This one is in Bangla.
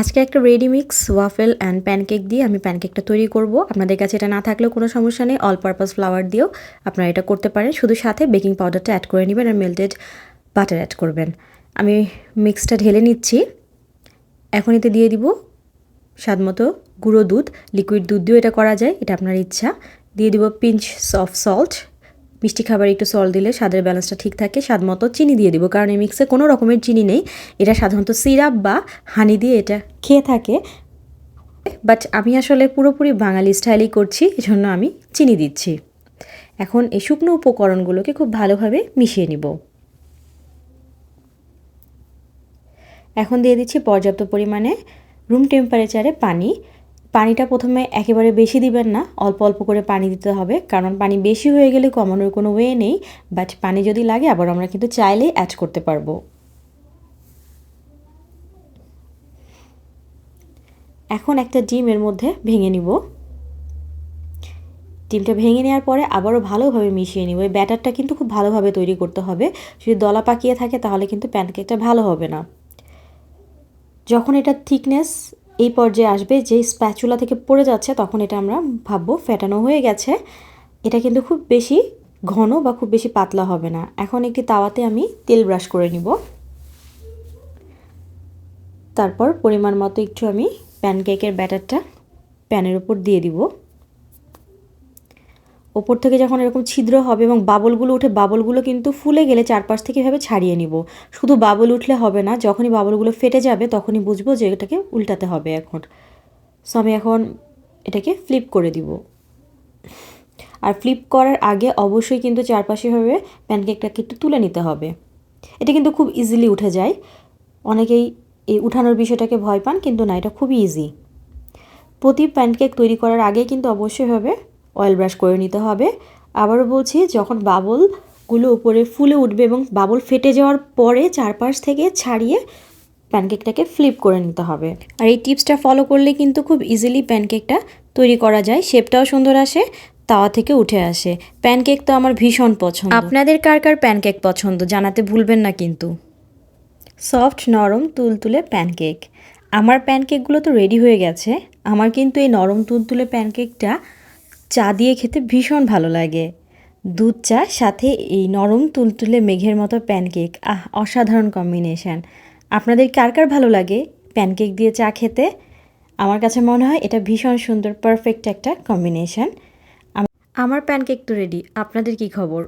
আজকে একটা ready mix waffle and pancake দিয়ে আমি প্যানকেকটা তৈরি করব। আপনাদের কাছে এটা না থাকলেও কোনো সমস্যা নেই অল পারপাস ফ্লাওয়ার দিয়েও আপনারা এটা করতে পারেন। শুধু সাথে বেকিং পাউডারটা অ্যাড করে নেবেন আর মেল্টেড বাটার অ্যাড করবেন। আমি মিক্সটা ঢেলে নিচ্ছি। এখন এতে দিয়ে দিব স্বাদ মতো গুঁড়ো দুধ। লিকুইড দুধ দিয়েও এটা করা যায়, এটা আপনার ইচ্ছা। দিয়ে দিব পিঞ্চ অফ সল্ট মিষ্টি খাবার একটু সল্ট দিলে স্বাদের ব্যালেন্সটা ঠিক থাকে, স্বাদ মতো চিনি দিয়ে দিব। কারণ এই মিক্সে কোনো রকমের চিনি নেই। এটা সাধারণত সিরাপ বা হানি দিয়ে এটা খেয়ে থাকে। বাট আমি আসলে পুরোপুরি বাঙালি স্টাইলই করছি, এজন্য আমি চিনি দিচ্ছি। এখন এই শুকনো উপকরণগুলোকে খুব ভালোভাবে মিশিয়ে নিব। এখন দিয়ে দিচ্ছি পর্যাপ্ত পরিমাণে রুম টেম্পারেচারে পানি। পানিটা প্রথমে একেবারে বেশি দিবেন না, অল্প অল্প করে পানি দিতে হবে। কারণ পানি বেশি হয়ে গেলে কমানোর কোনো ওয়ে নেই বাট পানি যদি লাগে আবার আমরা কিন্তু চাইলেই অ্যাড করতে পারব। এখন একটা ডিম এর মধ্যে ভেঙে নিব। ডিমটা ভেঙে নেওয়ার পরে আবারও ভালোভাবে মিশিয়ে নিব। এই ব্যাটারটা কিন্তু খুব ভালোভাবে তৈরি করতে হবে। যদি দলা পাকিয়ে থাকে তাহলে কিন্তু প্যানকেকটা ভালো হবে না। যখন এটা থিকনেস এই পর্যায়ে আসবে যে স্প্যাচুলা থেকে পড়ে যাচ্ছে, তখন এটা আমরা ভাববো ফেটানো হয়ে গেছে। এটা কিন্তু খুব বেশি ঘন বা খুব বেশি পাতলা হবে না। এখন একটি তাওয়াতে আমি তেল ব্রাশ করে নিব। তারপর পরিমাণ মতো একটু আমি প্যানকেকের ব্যাটারটা প্যানের উপর দিয়ে দিব। ওপর থেকে যখন এরকম ছিদ্র হবে এবং বাবলগুলো উঠে বাবলগুলো কিন্তু ফুলে গেলে চারপাশ থেকে এভাবে ছাড়িয়ে নিব। শুধু বাবল উঠলে হবে না, যখনই বাবলগুলো ফেটে যাবে তখনই বুঝব যে এটাকে উল্টাতে হবে এখন। সো আমি এখন এটাকে ফ্লিপ করে দিব। আর ফ্লিপ করার আগে অবশ্যই কিন্তু চারপাশেভাবে প্যানকেকটাকে একটু তুলে নিতে হবে। এটা কিন্তু খুব ইজিলি উঠে যায়। অনেকেই এই উঠানোর বিষয়টাকে ভয় পান, কিন্তু না, এটা খুবই ইজি প্রতি প্যানকেক তৈরি করার আগে কিন্তু অবশ্যই হবে অয়েল ব্রাশ করে নিতে হবে। আবারও বলছি, যখন বাবলগুলো উপরে ফুলে উঠবে এবং বাবল ফেটে যাওয়ার পরে চারপাশ থেকে ছাড়িয়ে প্যানকেকটাকে ফ্লিপ করে নিতে হবে। আর এই টিপসটা ফলো করলে কিন্তু খুব ইজিলি প্যানকেকটা তৈরি করা যায়। শেপটাও সুন্দর আসে, তাওয়া থেকে উঠে আসে। প্যানকেক তো আমার ভীষণ পছন্দ। আপনাদের কার কার প্যানকেক পছন্দ? জানাতে ভুলবেন না কিন্তু। সফট নরম, তুলতুলে প্যানকেক আমার প্যানকেকগুলো তো রেডি হয়ে গেছে। আমার কিন্তু এই নরম, তুলতুলে প্যানকেকটা চা দিয়ে খেতে ভীষণ ভালো লাগে। দুধ চা, সাথে এই নরম তুলতুলে মেঘের মতো প্যানকেক। আহ, অসাধারণ কম্বিনেশান। আপনাদের কার কার ভালো লাগে প্যানকেক দিয়ে চা খেতে? আমার কাছে মনে হয় এটা ভীষণ সুন্দর, পারফেক্ট একটা কম্বিনেশান। আমার প্যানকেক তো রেডি। আপনাদের কি খবর?